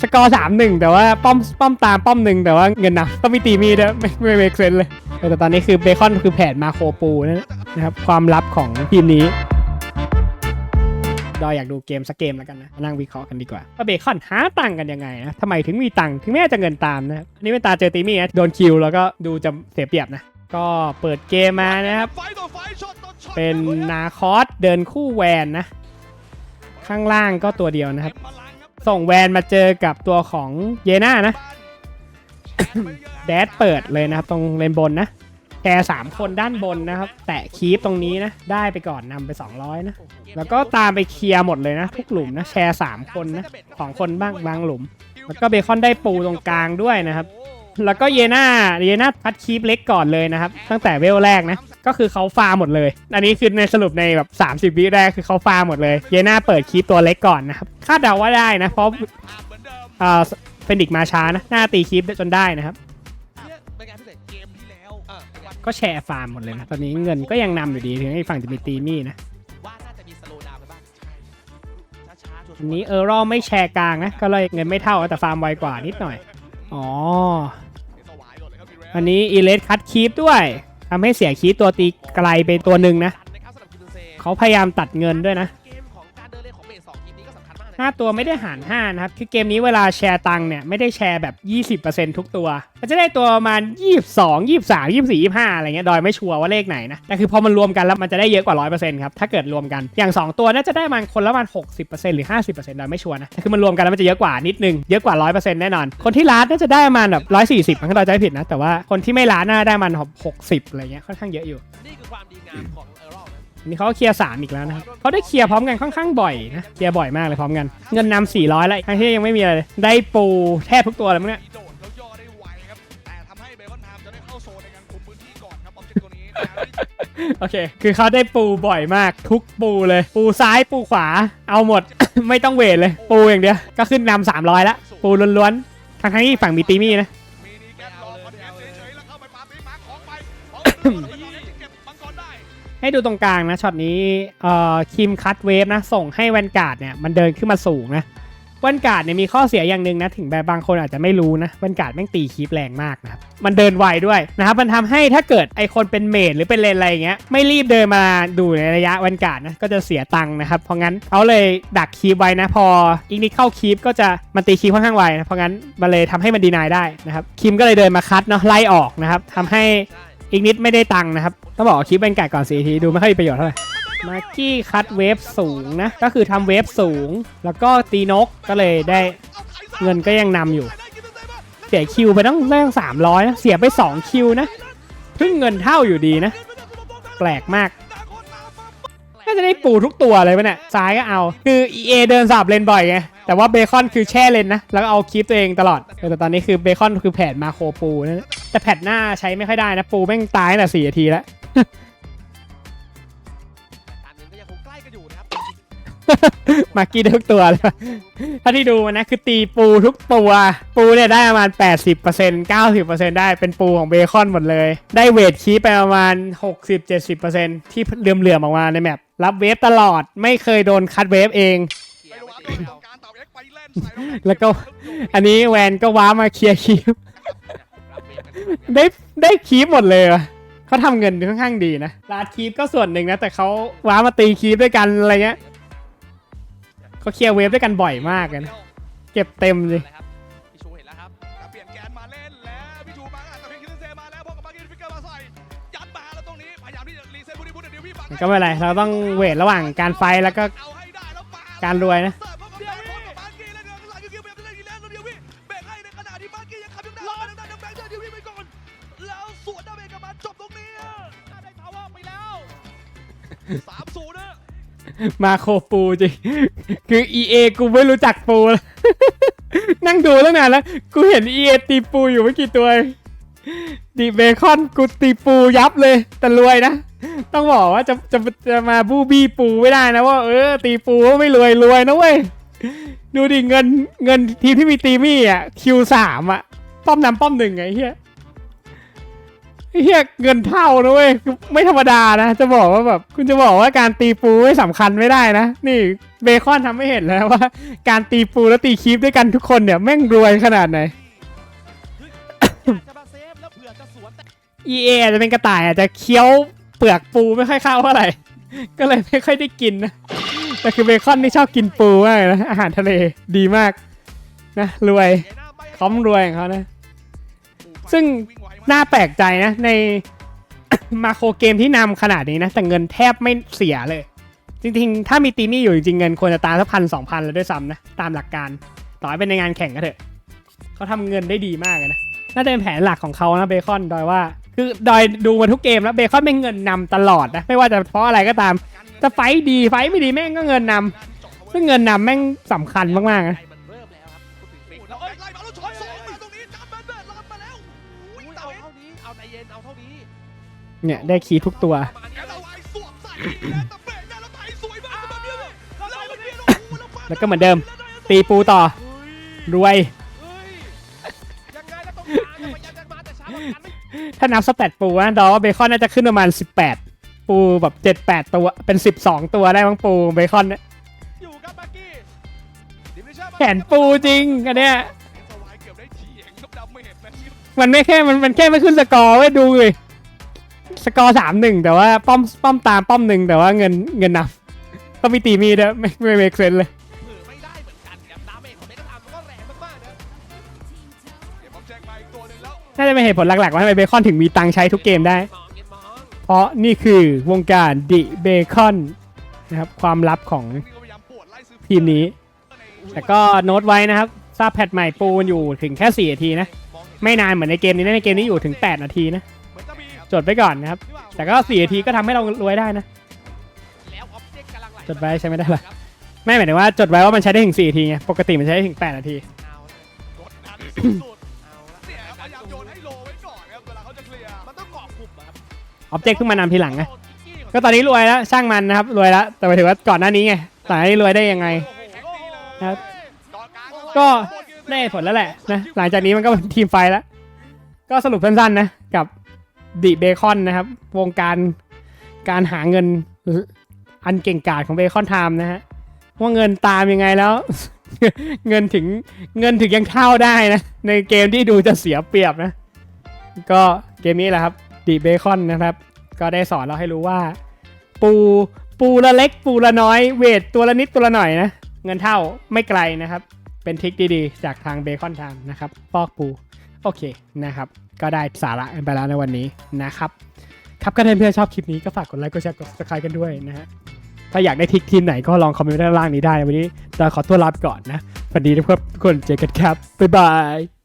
สกอร์สามหนึ่งแต่ว่าป้อมป้อมตามป้อมหนึ่งแต่ว่าเงินนะต้องมีตีมีด้วยไม่ไม่เมกเซนเลย แต่ตอนนี้คือเบคอนคือแผนมาโคปูนะนะครับความลับของทีมนี้ดอยอยากดูเกมสักเกมแล้วกันนะนั่งวิเคราะห์กันดีกว่าว่าเบคอนหาตังกันยังไงนะทำไมถึงมีตังถึงแม้จะเงินตามนะครับอันนี้เป็นตาเจอตีมี่นะโดนคิวแล้วก็ดูจะเสียเปรียบนะก็เปิดเกมมานะครับ เป็นนาคอสเดินคู่แวนนะ ข้างล่างก็ตัวเดียวนะครับ ส่งแวนมาเจอกับตัวของเยน่านะ แดดเปิดเลยนะครับ ตรงเลนบนนะแชร์สามคนด้านบนนะครับ แตะคีปตรงนี้นะ ได้ไปก่อนนำไป 200 นะ แล้วก็ตามไปเคลียร์หมดเลยนะ ทุกหลุมนะ แชร์ 3 คนนะสองคนบ้างบางหลุม แล้วก็เบคอนได้ปูตรงกลางด้วยนะครับ แล้วก็เยน่าเยน่าพัดคีปเล็กก่อนเลยนะครับ ตั้งแต่เวลแรกนะ ก็คือเขาฟาร์มหมดเลย อันนี้คือในสรุปในแบบ 30 วิแรกคือเขาฟาร์มหมดเลย เยน่าเปิดคีปตัวเล็กก่อนนะครับ คาดเดาว่าได้นะ เพราะเอ่อเฟนดิกมาช้านะ หน้าตีคีปจนได้นะครับ เป็นการพิเศษเกมที่แล้วเออวันก็แชร์ฟาร์มหมดเลยนะ ตอนนี้เงินก็ยังนำอยู่ดี ถึงไอ้ฝั่งจะมีตีมี่นะ ว่าน่าจะมีสโลว์ดาวน์ไปบ้างช้าๆชัวร์อันนี้เออร์รอไม่แชร์กลางนะ ก็เลยเงินไม่เท่าแต่ฟาร์มไวกว่านิดหน่อย อ๋อสวายก่อนเลยครับพี่แรอันนี้อีเลสคัดคีปด้วย ทำให้เสียคีตัวตีไกลไปตัวหนึ่งนะ เขาพยายามตัดเงินด้วยนะ 5 ตัวไม่ได้หาร 5 นะครับ คือเกมนี้เวลาแชร์ตังค์เนี่ยไม่ได้แชร์แบบ 20%ทุกตัว มันจะได้ตัวประมาณ 22 23 24 25 อะไรเงี้ยดอยไม่ชัวร์ว่าเลขไหนนะ แต่คือพอมันรวมกันแล้วมันจะได้เยอะกว่า 100%ครับ ถ้าเกิดรวมกัน อย่าง 2 ตัวน่าจะได้มันคนละประมาณ 60%หรือ 50%โดยไม่ชัวร์นะ แต่คือมันรวมกันแล้วมันจะเยอะกว่านิดนึง เยอะกว่า 100%แน่นอน คนที่ร้านน่าจะได้มันแบบ140มั้งถ้าเราผิดนะ แต่ว่าคนที่ไม่ร้านน่าได้มัน60อะไรเงี้ยค่อนข้างเยอะอยู่นี่คือความดีงามของ นะอันนี่เขาก็เคลียร์สามอีกแล้วนะครับเขาได้เคลียร์พร้อมกันค่อนข้างบ่อยนะเคลียร์บ่อยมากเลยพร้อมกัน เงินนำ400แล้วทั้งที่ยังไม่มีอะไรเลยได้ปูแทบทุกตัวเลยมั้งเนี่ยโดดแล้วย่อได้ไวครับแต่ทำให้เบคอนไทม์จะได้เข้าโซนในการคุมพื้นที่ก่อนครับออบเจกต์ตัวนี้แต่ที่โอเค คือเขาได้ปูบ่อยมากทุกปูเลย ปูซ้ายปูขวา เอาหมด ไม่ต้องเวทเลย ปูอย่างเดียว ก็ขึ้นนำ300แล้วปูล้วนๆทั้งทั้งๆที่ฝั่งมีตีมี่นะ ให้ดูตรงกลางนะช็อตนี้เอ่อคิมคัตเวฟนะส่งให้แวนการ์ดเนี่ยมันเดินขึ้นมาสูงนะแวนการ์ดเนี่ยมีข้อเสียอย่างหนึ่งนะถึงแบบบางคนอาจจะไม่รู้นะแวนการ์ดแม่งตีคีปแรงมากนะครับมันเดินไวด้วยนะครับมันทำให้ถ้าเกิดไอคนเป็นเมดหรือเป็นเลนอะไรเงี้ยไม่รีบเดินมาดูในระยะแวนการ์ดนะก็จะเสียตังค์นะครับเพราะงั้นเขาเลยดักคีปไว้นะพออีกนิดเข้าคีปก็จะมันตีคีปค่อนข้างไวนะเพราะงั้นมันเลยทำให้มันดีนายได้นะครับคิมก็เลยเดินมาคัดเนาะไล่ออกนะครับทำให้ อีกนิดไม่ได้ตังค์นะครับ ต้องบอกคลิปเป็นไก่ก่อนสีทีดูไม่ค่อยมีประโยชน์เท่าไหร่มาร์กี้คัดเวฟสูงนะ ก็คือทำเวฟสูง แล้วก็ตีนกก็เลยได้เงินก็ยังนำอยู่ เสียคิวไปต้องเรื่องสามร้อยนะ เสียไป2คิวนะเพิ่งเงินเท่าอยู่ดีนะ แปลกมากน่าจะได้ปูทุกตัวเลยปะเนี่ยซ้ายก็เอา คือ EA เดินสับเลนบ่อยไง แต่ว่าเบคอนคือแช่เลนนะ แล้วก็เอาคลิปตัวเองตลอด แต่ตอนนี้คือเบคอนคือแผนมาโคปูนะ แต่แพทหน้าใช้ไม่ค่อยได้นะ ปูแม่งตายตั้งแต่สี่นาทีแล้วการเงินก็ยังคงใกล้กันอยู่นะครับมากี้ได้ทุกตัวเลยถ้าที่ดูมันนะคือตีปูทุกตัว ปูเนี่ยได้ประมาณ 80% 90%ได้เป็นปูของเบคอนหมดเลย ได้เวทคีปไปประมาณ 60-70%ที่เหลื่อมๆออกมาในแมปรับเวฟตลอดไม่เคยโดนคัดเวฟเองไม่รู้ว่าตัวของการต่อเอ็กไปเล่นใส่แล้วก็อันนี้แวนก็ว้ามาเคลียร์คีปรับเวฟกัน ได้ได้คีปหมดเลยว่ะเขาทำเงินค่อนข้างดีนะลาดคีปก็ส่วนหนึ่งนะ แต่เขาว้ามาตีคีปด้วยกันอะไรเงี้ยเขาเคลียร์เวฟด้วยกันบ่อยมากเลยนะเก็บเต็มเลยครับพี่ชูเห็นแล้วครับเปลี่ยนแกนมาเล่นแล้วพี่ชูมาแต่เพียงคิดเซมาแล้วพอกับมาร์กินฟิกเกอร์มาใส่ยัดมาแล้วตรงนี้พยายามที่จะรีเซ็ตบุรีบุรีเดี๋ยวพี่บังก็ไม่เป็นไรเราต้องเวทระหว่างการไฟท์แล้วก็เอาให้ได้แล้วปาการรวยนะ เสิร์ฟเข้าไปพร้อร์กี้แล้วเดี๋ยวหลังคิวๆพยายามจะเล่นอีกแล้วแล้วเดี๋ยวพี่เบรกให้ในขณะที่มาร์กี้ยังได้มาทางด้านจอเดี๋ยวพี่ไปก่อน แล้วสวนดาเมจกลับมาจบตรงนี้ได้พาวเวอร์ไปแล้วสามศูนย์นะมาโคปูจริง คือ EA กูไม่รู้จักปูลยนั่งดูตั้งนานแล้ว กูเห็น EA ตีปูอยู่ไม่กี่ตัวดีเบคอนกูตีปูยับเลย แต่รวยนะ ต้องบอกว่าจะจะจะมาบูบี้ปูไม่ได้นะว่าเออ ตีปูก็ไม่รวยรวยนะเว้ย ดูดิเงินเงินทีมที่มีตีมี่อะคิวสามอะ ป้อมนำป้อมหนึ่งไงเฮียเฮียเงินเท่านะเว้ยไม่ธรรมดานะ จะบอกว่าแบบคุณจะบอกว่าการตีปูไม่สำคัญไม่ได้นะ นี่เบคอนทำให้เห็นแล้วว่า การตีปูแล้วตีคีปด้วยกันทุกคนเนี่ยแม่งรวยขนาดไหนเซฟแล้วเอจะสวนแต่ EA จะเป็นกระต่ายอาจจะเคี้ยวเปลือกปูไม่ค่อยเข้าเท่าไหร่ ก็เลยไม่ค่อยได้กินนะ แต่คือเบคอนนี่ชอบกินปูมากนะอาหารทะเลดีมากนะรวย คอมรวยของเขานะ ซึ่งน่าแปลกใจนะ ในมาโครเกมที่นำขนาดนี้นะ แต่เงินแทบไม่เสียเลย จริงๆ ถ้ามีตีมี่อยู่จริงเงินควรจะตามสักพันสองพันแล้วด้วยซ้ำนะ ตามหลักการ ต่อให้เป็นในงานแข่งก็เถอะ เขาทำเงินได้ดีมากเลยนะ น่าจะเป็นแผนหลักของเขานะเบคอนดอยว่า คือดอยดูมาทุกเกมแล้วเบคอนเป็นเงินนำตลอดนะ ไม่ว่าจะเพราะอะไรก็ตาม จะไฟดีไฟไม่ดีแม่งก็เงินนำซึ่งเงินนำแม่งสำคัญมากๆนะ เต่าเองเท่านี้เอาใจเย็นเอาเท่านี้เนี่ยได้คีย์ทุกตัวประมาณนี้แล้วไอ้สวมใส่แล้วตะเบรกได้แล้วไถสวยมากแบบนี้เลยแล้วมันเบียดโอ้โหแล้วฟาดแล้วก็เหมือนเดิม ตีปูต่อ เฮ้ยรวย เฮ้ยยังไงแล้วต้องการจะพยายามจะมาแต่ช้ากว่ากันไม่ถ้านับสแตทปูนะดอว่าเบคอนน่าจะขึ้นประมาณ 18 ปูแบบ7-8 ตัวเป็น 12 ตัวได้มั้งปูเบคอนเนี่ยอยู่ครับบักกี้ดิมิเชอร์แขนปูจริงอันเนี้ยสวาย ดาเมจนะมันไม่แค่มันมันแค่ไม่ขึ้นสกอร์ไว้ยดูเลยสกอร์สามหนึ่งแต่ว่าป้อมป้อมตามป้อมหนึ่งแต่ว่าเงินเงินนับก็มีตีมีด้วยไม่ไม่เมกเซนเลยเผือไม่ได้เหมือนกันครับดาเมจของเมกะทามมันก็แรงมากๆนะเดี๋ยวผมแจ้งมาอีกตัวหนึ่งแล้วน่าจะเป็นเหตุผลหลักๆว่าทำไมเบคอนถึงมีตังค์ใช้ทุกเกมได้ มองเก็ตมองเพราะนี่คือวงการดิเบคอนนะครับความลับของนี่ก็พยายามปวดไล่ซื้อทีมนี้ แต่ก็โน้ตไว้นะครับ ทราแพทใหม่ปูมันอยู่ถึงแค่4นาทีนะ ไม่นานเหมือนในเกมนี้นะในเกมนี้อยู่ถึง 8 นาทีนะ จดไว้ก่อนนะครับ แต่ก็4นาทีก็ทำให้เรารวยได้นะ จดไว้ใช้ไม่ได้หรอไม่หมายถึงว่าจดไว้ว่ามันใช้ได้ถึง4นาทีไง ปกติมันใช้ได้ถึง 8 นาทีอาละกดดันสุดเอบเจกต์เพิ่งมานำทีหลังนะก็ตอนนี้รวยแล้วช่างมันนะครับรวยแล้วแต่หมายถึงว่าก่อนหน้านี้ไงก่อนหน้านี้รวยได้ยังไงแท็กซี่เลยครับ ก็ได้ผลแล้วแหละนะหลังจากนี้มันก็เป็นทีมไฟแล้ว ก็สรุปสั้นๆนะ กับดิเบคอนนะครับ วงการการหาเงินอันเก่งกาจของเบคอนไทม์นะฮะว่าเงินตามยังไงแล้ว เงินถึงเงินถึงยังเท่าได้นะ ในเกมที่ดูจะเสียเปรียบนะ ก็เกมนี้แหละครับดิเบคอนนะครับ ก็ได้สอนเราให้รู้ว่า ปูปูละเล็กปูละน้อย เวทตัวละนิดตัวละหน่อยนะ เงินเท่าไม่ไกลนะครับ เป็นทริคดีๆ จากทางเบคอนทม์นะครับปอกปู โอเคนะครับ ก็ได้สาระกันไปแล้วในวันนี้นะครับ ครับก็ถ้าเพื่อนชอบคลิปนี้ก็ฝากกดไลค์กดแชร์กด subscribe กันด้วยนะฮะถ้าอยากได้ทริคทีมไหนก็ลองคอมเมนต์ด้านล่างนี้ได้ วันนี้เราขอตัวลาไปก่อนนะสวัสดีทุกคนเจอกันครับบ๊ายบาย